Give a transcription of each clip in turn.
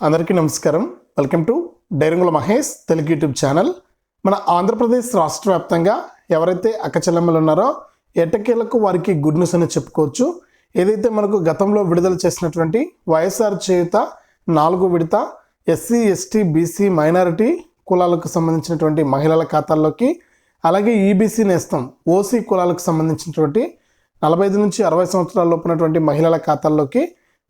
అందరికీ నమస్కారం. Welcome to Dairangula Mahesh Telugu YouTube channel. మన ఆంధ్రప్రదేశ్ రాష్ట్ర వ్యాప్తంగా ఎవరైతే అక్కచెల్లెమ్మలు ఉన్నారో ఎటకేలకు వారికి గుడ్ న్యూస్ అని చెప్పుకోవచ్చు. ఏదైతే మనకు గతంలో విడుదల చేసినటువంటి వైఎస్ఆర్ చేయుత నాలుగు విడత ఎస్సీ ఎస్టీ బీసీ మైనారిటీ కులాలకు సంబంధించినటువంటి మహిళల ఖాతాల్లోకి అలాగే ఈబీసీ నేస్తం ఓసీ కులాలకు సంబంధించినటువంటి నలభై ఐదు నుంచి అరవై సంవత్సరాల లోపు ఉన్నటువంటి మహిళల ఖాతాల్లోకి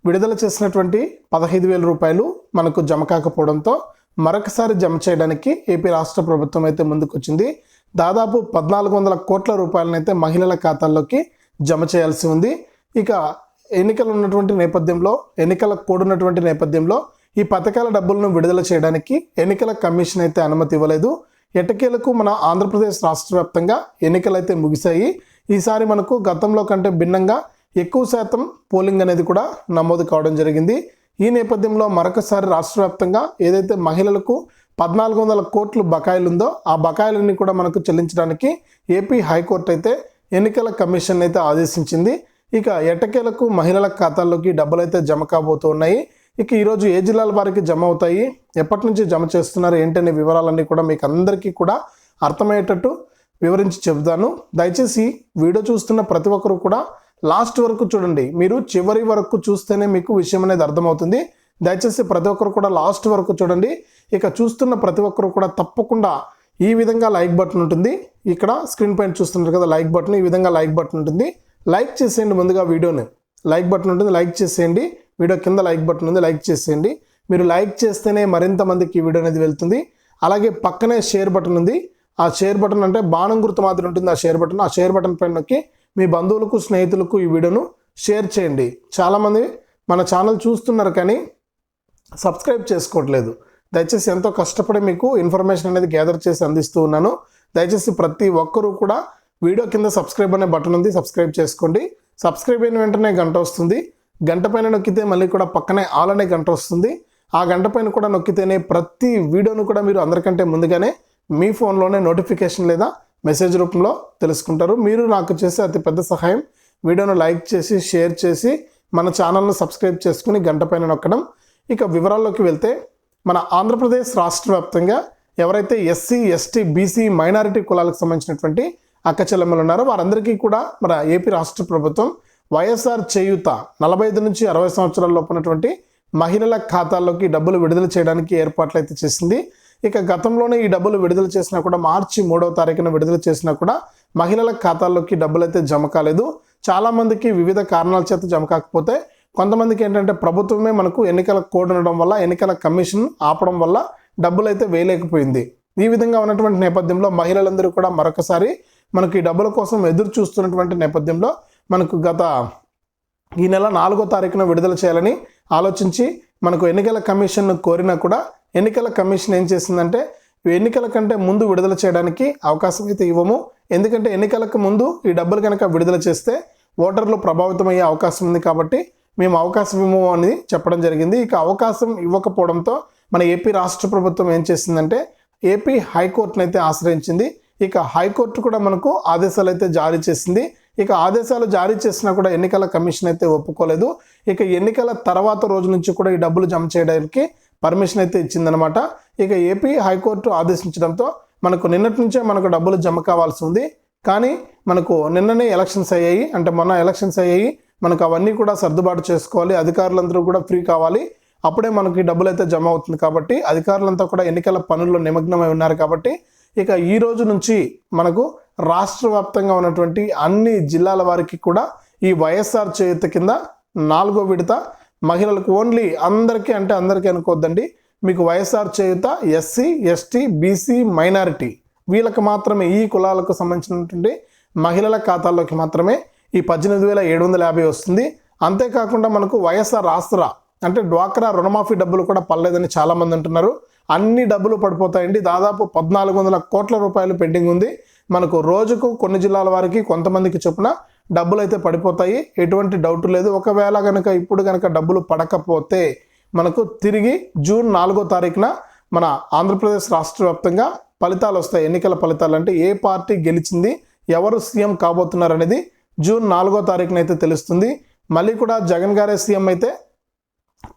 విడుదల చేసినటువంటి పదహైదు వేల రూపాయలు మనకు జమ కాకపోవడంతో మరొకసారి జమ చేయడానికి ఏపీ రాష్ట్ర ప్రభుత్వం అయితే ముందుకొచ్చింది. దాదాపు పద్నాలుగు వందల కోట్ల రూపాయలనైతే మహిళల ఖాతాల్లోకి జమ చేయాల్సి ఉంది. ఇక ఎన్నికలు ఉన్నటువంటి నేపథ్యంలో ఎన్నికల కోడ్ ఉన్నటువంటి నేపథ్యంలో ఈ పథకాల డబ్బులను విడుదల చేయడానికి ఎన్నికల కమిషన్ అయితే అనుమతి ఇవ్వలేదు. ఎటకేలకు మన ఆంధ్రప్రదేశ్ రాష్ట్ర వ్యాప్తంగా ఎన్నికలు అయితే ముగిశాయి ఈసారి మనకు గతంలో కంటే భిన్నంగా ఎక్కువ శాతం పోలింగ్ అనేది కూడా నమోదు కావడం జరిగింది. ఈ నేపథ్యంలో మరొకసారి రాష్ట్ర వ్యాప్తంగా ఏదైతే మహిళలకు పద్నాలుగు వందల కోట్లు బకాయిలు ఉందో ఆ బకాయిలన్నీ కూడా మనకు చెల్లించడానికి ఏపీ హైకోర్టు అయితే ఎన్నికల కమిషన్ అయితే ఆదేశించింది. ఇక ఎటకేలకు మహిళల ఖాతాల్లోకి డబ్బులు అయితే జమ కాబోతూ ఉన్నాయి ఇక ఈరోజు ఏ జిల్లాల వారికి జమ అవుతాయి? ఎప్పటి నుంచి జమ చేస్తున్నారు? ఏంటనే వివరాలన్నీ కూడా మీకు అందరికీ కూడా అర్థమయ్యేటట్టు వివరించి చెబుతాను. దయచేసి వీడియో చూస్తున్న ప్రతి ఒక్కరు కూడా లాస్ట్ వరకు చూడండి. మీరు చివరి వరకు చూస్తేనే మీకు విషయం అనేది అర్థమవుతుంది. దయచేసి ప్రతి ఒక్కరు కూడా లాస్ట్ వరకు చూడండి. ఇక చూస్తున్న ప్రతి ఒక్కరు కూడా తప్పకుండా ఈ విధంగా లైక్ బటన్ ఉంటుంది. ఇక్కడ స్క్రీన్ పైన చూస్తున్నారు కదా లైక్ బటన్ ఈ విధంగా లైక్ బటన్ ఉంటుంది. లైక్ చేసేయండి ముందుగా వీడియోని. లైక్ బటన్ ఉంటుంది లైక్ చేసేయండి. వీడియో కింద లైక్ బటన్ ఉంది లైక్ చేసేయండి. మీరు లైక్ చేస్తేనే మరింత మందికి ఈ వీడియో అనేది వెళ్తుంది. అలాగే పక్కనే షేర్ బటన్ ఉంది. ఆ షేర్ బటన్ అంటే బాణం గుర్తు మాదిరి ఉంటుంది. ఆ షేర్ బటన్ ఆ షేర్ బటన్ పైన నొక్కి మీ బంధువులకు స్నేహితులకు ఈ వీడియోను షేర్ చేయండి. చాలామంది మన ఛానల్ చూస్తున్నారు కానీ సబ్స్క్రైబ్ చేసుకోవట్లేదు. దయచేసి ఎంతో కష్టపడి మీకు ఇన్ఫర్మేషన్ అనేది గ్యాదర్ చేసి అందిస్తూ ఉన్నాను. దయచేసి ప్రతి ఒక్కరూ కూడా వీడియో కింద సబ్స్క్రైబ్ అనే బటన్ ఉంది సబ్స్క్రైబ్ చేసుకోండి. సబ్స్క్రైబ్ అయిన వెంటనే గంట వస్తుంది. గంట పైన నొక్కితే మళ్ళీ కూడా పక్కనే ఆల్ అనే గంట వస్తుంది. ఆ గంట పైన కూడా నొక్కితేనే ప్రతి వీడియోను కూడా మీరు అందరికంటే ముందుగానే మీ ఫోన్లోనే నోటిఫికేషన్ లేదా మెసేజ్ రూపంలో తెలుసుకుంటారు. మీరు నాకు చేసే అతి పెద్ద సహాయం వీడియోను లైక్ చేసి షేర్ చేసి మన ఛానల్ను సబ్స్క్రైబ్ చేసుకుని గంట పైన నొక్కడం. ఇక వివరాల్లోకి వెళ్తే మన ఆంధ్రప్రదేశ్ రాష్ట్ర వ్యాప్తంగా ఎవరైతే ఎస్సీ ఎస్టీ బీసీ మైనారిటీ కులాలకు సంబంధించినటువంటి అక్క చెల్లెమ్మలు ఉన్నారో వారందరికీ కూడా మన ఏపీ రాష్ట్ర ప్రభుత్వం వైఎస్ఆర్ చేయూత నలభై ఐదు నుంచి అరవై సంవత్సరాల లోపు ఉన్నటువంటి మహిళల ఖాతాల్లోకి డబ్బులు విడుదల చేయడానికి ఏర్పాట్లు అయితే చేసింది. ఇక గతంలోనే ఈ డబ్బులు విడుదల చేసినా కూడా మార్చి మూడవ తారీఖున విడుదల చేసినా కూడా మహిళల ఖాతాల్లోకి డబ్బులు అయితే జమ కాలేదు. చాలామందికి వివిధ కారణాల చేత జమ కాకపోతే కొంతమందికి ఏంటంటే ప్రభుత్వమే మనకు ఎన్నికల కోడ్ ఉండడం వల్ల ఎన్నికల కమిషన్ ఆపడం వల్ల డబ్బులు అయితే వేయలేకపోయింది. ఈ విధంగా ఉన్నటువంటి నేపథ్యంలో మహిళలందరూ కూడా మరొకసారి మనకు ఈ డబ్బుల కోసం ఎదురు చూస్తున్నటువంటి నేపథ్యంలో మనకు గత ఈ నెల నాలుగో తారీఖున విడుదల చేయాలని ఆలోచించి మనకు ఎన్నికల కమిషన్ కోరినా కూడా ఎన్నికల కమిషన్ ఏం చేసిందంటే ఎన్నికల కంటే ముందు విడుదల చేయడానికి అవకాశం అయితే ఇవ్వము. ఎందుకంటే ఎన్నికలకు ముందు ఈ డబ్బులు కనుక విడుదల చేస్తే ఓటర్లు ప్రభావితమయ్యే అవకాశం ఉంది కాబట్టి మేము అవకాశం ఇవ్వము అని చెప్పడం జరిగింది. ఇక అవకాశం ఇవ్వకపోవడంతో మన ఏపీ రాష్ట్ర ప్రభుత్వం ఏం చేసిందంటే ఏపీ హైకోర్టును అయితే ఆశ్రయించింది. ఇక హైకోర్టు కూడా మనకు ఆదేశాలు అయితే జారీ చేసింది. ఇక ఆదేశాలు జారీ చేసినా కూడా ఎన్నికల కమిషన్ అయితే ఒప్పుకోలేదు. ఇక ఎన్నికల తర్వాత రోజు నుంచి కూడా ఈ డబ్బులు జమ చేయడానికి పర్మిషన్ అయితే ఇచ్చిందనమాట ఇక ఏపీ హైకోర్టు ఆదేశించడంతో మనకు నిన్నటి నుంచే మనకు డబ్బులు జమ కావాల్సి ఉంది. కానీ మనకు నిన్ననే ఎలక్షన్స్ అయ్యాయి. అంటే మొన్న ఎలక్షన్స్ అయ్యాయి. మనకు అవన్నీ కూడా సర్దుబాటు చేసుకోవాలి. అధికారులందరూ కూడా ఫ్రీ కావాలి. అప్పుడే మనకి డబ్బులు అయితే జమ అవుతుంది కాబట్టి అధికారులంతా కూడా ఎన్నికల పనుల్లో నిమగ్నమై ఉన్నారు కాబట్టి ఇక ఈ రోజు నుంచి మనకు రాష్ట్ర వ్యాప్తంగా ఉన్నటువంటి అన్ని జిల్లాల వారికి కూడా ఈ వైఎస్ఆర్ చేయుత కింద నాలుగో విడత మహిళలకు ఓన్లీ అందరికీ అంటే అందరికీ అనుకోవద్దండి. మీకు YSR Cheyutha SC ST BC minority వీళ్ళకి మాత్రమే ఈ కులాలకు సంబంధించినటువంటి మహిళల ఖాతాల్లోకి మాత్రమే ఈ పద్దెనిమిది వేల ఏడు వందల యాభై వస్తుంది. అంతేకాకుండా మనకు వైఎస్ఆర్ ఆసరా అంటే డ్వాక్రా రుణమాఫీ డబ్బులు కూడా పర్లేదని చాలామంది అంటున్నారు. అన్ని డబ్బులు పడిపోతాయండి. దాదాపు పద్నాలుగు వందల కోట్ల రూపాయలు పెండింగ్ ఉంది. మనకు రోజుకు కొన్ని జిల్లాల వారికి కొంతమందికి చొప్పున డబ్బులు అయితే పడిపోతాయి ఎటువంటి డౌట్ లేదు. ఒకవేళ కనుక ఇప్పుడు కనుక డబ్బులు పడకపోతే మనకు తిరిగి జూన్ నాలుగో తారీఖున మన ఆంధ్రప్రదేశ్ రాష్ట్ర వ్యాప్తంగా ఫలితాలు వస్తాయి. ఎన్నికల ఫలితాలు అంటే ఏ పార్టీ గెలిచింది ఎవరు సీఎం కాబోతున్నారు అనేది జూన్ నాలుగో తారీఖున అయితే తెలుస్తుంది. మళ్ళీ కూడా జగన్ గారే సీఎం అయితే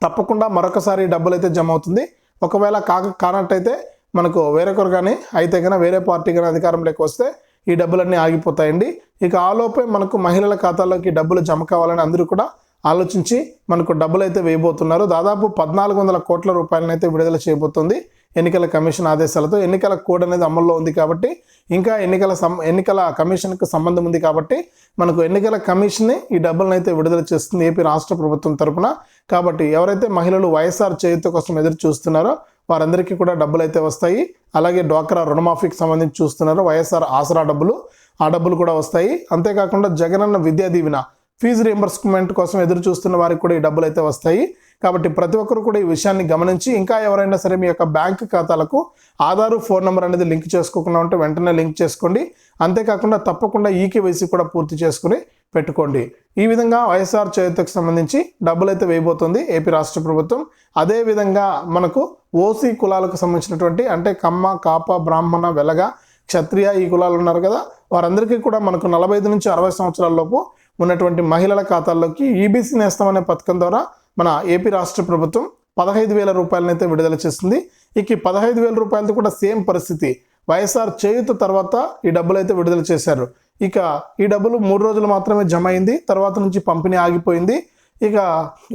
తప్పకుండా మరొకసారి డబ్బులు అయితే జమ అవుతుంది ఒకవేళ కాక కానట్టయితే మనకు వేరొకరు కానీ అయితే కనుక వేరే పార్టీ కానీ అధికారంలోకి వస్తే ఈ డబ్బులన్నీ ఆగిపోతాయండి. ఇక ఆలోపే మనకు మహిళల ఖాతాలోకి డబ్బులు జమ కావాలని అందరూ కూడా ఆలోచించి మనకు డబ్బులు అయితే వేయబోతున్నారు. దాదాపు పద్నాలుగు వందల కోట్ల రూపాయలను అయితే విడుదల చేయబోతుంది ఎన్నికల కమిషన్ ఆదేశాలతో. ఎన్నికల కోడ్ అనేది అమల్లో ఉంది కాబట్టి ఇంకా ఎన్నికల సం ఎన్నికల కమిషన్కు సంబంధం ఉంది కాబట్టి మనకు ఎన్నికల కమిషనే ఈ డబ్బులను అయితే విడుదల చేస్తుంది ఏపీ రాష్ట్ర ప్రభుత్వం తరపున. కాబట్టి ఎవరైతే మహిళలు వైఎస్ఆర్ చేయుత కోసం ఎదురు చూస్తున్నారో వారందరికీ కూడా డబ్బులు అయితే వస్తాయి. అలాగే డ్వాక్రా రుణమాఫీకి సంబంధించి చూస్తున్నారు. వైఎస్ఆర్ ఆసరా డబ్బులు ఆ డబ్బులు కూడా వస్తాయి. అంతేకాకుండా జగనన్న విద్యా దీవెన ఫీజు రియంబర్స్మెంట్ కోసం ఎదురు చూస్తున్న వారికి కూడా ఈ డబ్బులు అయితే వస్తాయి. కాబట్టి ప్రతి ఒక్కరు కూడా ఈ విషయాన్ని గమనించి ఇంకా ఎవరైనా సరే మీ యొక్క బ్యాంక్ ఖాతాలకు ఆధారు ఫోన్ నెంబర్ అనేది లింక్ చేసుకోకుండా ఉంటే వెంటనే లింక్ చేసుకోండి. అంతేకాకుండా తప్పకుండా ఈకేవైసీ కూడా పూర్తి చేసుకుని పెట్టుకోండి. ఈ విధంగా వైఎస్ఆర్ చేతికి సంబంధించి డబ్బులు అయితే వేయబోతుంది ఏపీ రాష్ట్ర ప్రభుత్వం. అదేవిధంగా మనకు ఓసీ కులాలకు సంబంధించినటువంటి అంటే కమ్మ కాప బ్రాహ్మణ వెలగ క్షత్రియ ఈ కులాలు ఉన్నారు కదా. వారందరికీ కూడా మనకు నలభై ఐదు నుంచి అరవై సంవత్సరాల లోపు ఉన్నటువంటి మహిళల ఖాతాల్లోకి ఈబీసీ నేస్తం అనే పథకం ద్వారా మన ఏపీ రాష్ట్ర ప్రభుత్వం పదహైదు వేల రూపాయలనైతే విడుదల చేస్తుంది. ఇక ఈ పదహైదు వేల రూపాయలతో కూడా సేమ్ పరిస్థితి. వైఎస్ఆర్ చేయుత తర్వాత ఈ డబ్బులు అయితే విడుదల చేశారు. ఇక ఈ డబ్బులు మూడు రోజులు మాత్రమే జమ అయింది. తర్వాత నుంచి పంపిణీ ఆగిపోయింది. ఇక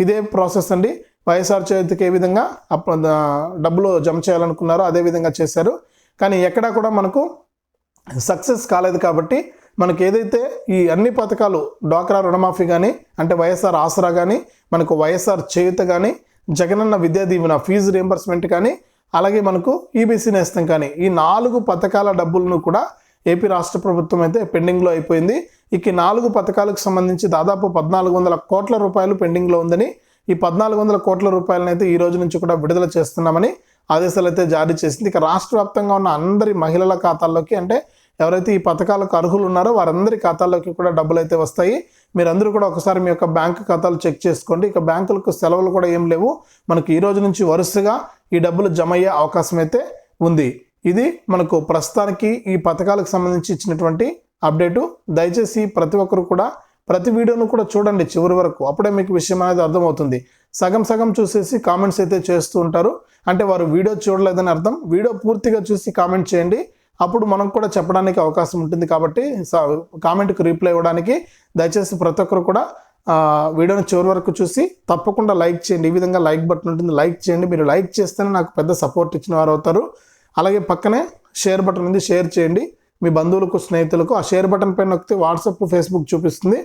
ఇదే ప్రాసెస్ అండి. వైఎస్ఆర్ చేతికి ఏ విధంగా డబ్బులు జమ చేయాలనుకున్నారో అదే విధంగా చేశారు. కానీ ఎక్కడా కూడా మనకు సక్సెస్ కాలేదు కాబట్టి మనకి ఏదైతే ఈ అన్ని పథకాలు డ్వాక్రా రుణమాఫీ కానీ అంటే వైఎస్ఆర్ ఆసరా కానీ మనకు వైఎస్ఆర్ చేయుత కానీ జగనన్న విద్యా దీవెన ఫీజు రియంబర్స్మెంట్ కానీ అలాగే మనకు ఈబీసీ నేస్తం కానీ ఈ నాలుగు పథకాల డబ్బులను కూడా ఏపీ రాష్ట్ర ప్రభుత్వం అయితే పెండింగ్లో అయిపోయింది. ఇక నాలుగు పథకాలకు సంబంధించి దాదాపు పద్నాలుగు వందల కోట్ల రూపాయలు పెండింగ్లో ఉందని ఈ పద్నాలుగు వందల కోట్ల రూపాయలను అయితే ఈ రోజు నుంచి కూడా విడుదల చేస్తున్నామని ఆదేశాలు అయితే జారీ చేసింది. ఇక రాష్ట్ర వ్యాప్తంగా ఉన్న అందరి మహిళల ఖాతాల్లోకి అంటే ఎవరైతే ఈ పథకాలకు అర్హులు ఉన్నారో వారందరి ఖాతాల్లోకి కూడా డబ్బులు అయితే వస్తాయి. మీరందరూ కూడా ఒకసారి మీ యొక్క బ్యాంక్ ఖాతాలు చెక్ చేసుకోండి. ఇక బ్యాంకులకు సెలవులు కూడా ఏం లేవు. మనకి ఈ రోజు నుంచి వరుసగా ఈ డబ్బులు జమ అయ్యే అవకాశం అయితే ఉంది. ఇది మనకు ప్రస్తుతానికి ఈ పథకాలకు సంబంధించి ఇచ్చినటువంటి అప్డేటు. దయచేసి ప్రతి ఒక్కరు కూడా ప్రతి వీడియోను కూడా చూడండి చివరి వరకు. అప్పుడే మీకు విషయం అనేది అర్థమవుతుంది. సగం సగం చూసేసి కామెంట్స్ అయితే చేస్తూ ఉంటారు. అంటే వారు వీడియో చూడలేదని అర్థం. వీడియో పూర్తిగా చూసి కామెంట్ చేయండి. అప్పుడు మనం కూడా చెప్పడానికి అవకాశం ఉంటుంది కాబట్టి కామెంట్కి రిప్లై ఇవ్వడానికి దయచేసి ప్రతి ఒక్కరు కూడా వీడియోని చివరి వరకు చూసి తప్పకుండా లైక్ చేయండి. ఈ విధంగా లైక్ బటన్ ఉంటుంది. లైక్ చేయండి. మీరు లైక్ చేస్తేనే నాకు పెద్ద సపోర్ట్ ఇచ్చిన వారు అవుతారు. అలాగే పక్కనే షేర్ బటన్ ఉంది షేర్ చేయండి. మీ బంధువులకు స్నేహితులకు ఆ షేర్ బటన్ పైన నొక్కితే వాట్సాప్ ఫేస్బుక్ చూపిస్తుంది.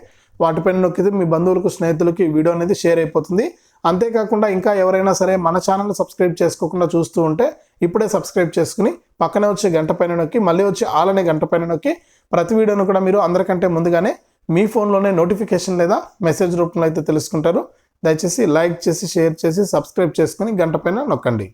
వాటిపైన నొక్కితే మీ బంధువులకు స్నేహితులకు ఈ వీడియో అనేది షేర్ అయిపోతుంది. అంతేకాకుండా ఇంకా ఎవరైనా సరే మన ఛానల్ సబ్స్క్రైబ్ చేసుకోకుండా చూస్తూ ఉంటే ఇప్పుడే సబ్స్క్రైబ్ చేసుకుని పక్కనే వచ్చే గంట పైన నొక్కి మళ్ళీ వచ్చి ఆలనే గంట పైన నొక్కి ప్రతి వీడియోను కూడా మీరు అందరికంటే ముందుగానే మీ ఫోన్లోనే నోటిఫికేషన్ లేదా మెసేజ్ రూపంలో అయితే తెలుసుకుంటారు. దయచేసి లైక్ చేసి షేర్ చేసి సబ్స్క్రైబ్ చేసుకుని గంట పైన నొక్కండి.